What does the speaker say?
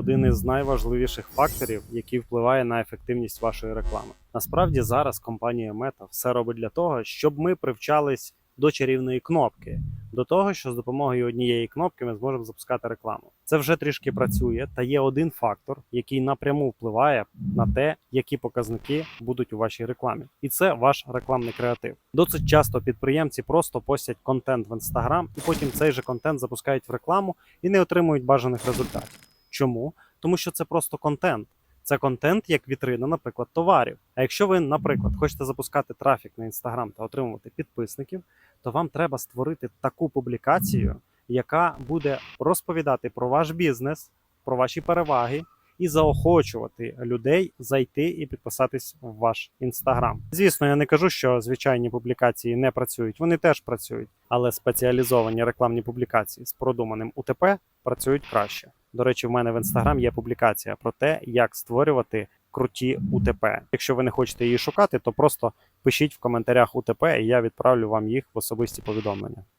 один із найважливіших факторів, який впливає на ефективність вашої реклами. Насправді зараз компанія Meta все робить для того, щоб ми привчались до чарівної кнопки, до того, що з допомогою однієї кнопки ми зможемо запускати рекламу. Це вже трішки працює, та є один фактор, який напряму впливає на те, які показники будуть у вашій рекламі, і це ваш рекламний креатив. Досить часто підприємці просто постять контент в інстаграм, і потім цей же контент запускають в рекламу і не отримують бажаних результатів. Чому? Тому що це просто контент. Це контент як вітрина, наприклад, товарів. А якщо ви, наприклад, хочете запускати трафік на інстаграм та отримувати підписників, то вам треба створити таку публікацію, яка буде розповідати про ваш бізнес, про ваші переваги і заохочувати людей зайти і підписатись в ваш інстаграм. Звісно, я не кажу, що звичайні публікації не працюють. Вони теж працюють, але спеціалізовані рекламні публікації з продуманим УТП працюють краще. До речі, в мене в інстаграм є публікація про те, як створювати круті УТП. Якщо ви не хочете її шукати, то просто пишіть в коментарях УТП, і я відправлю вам їх в особисті повідомлення.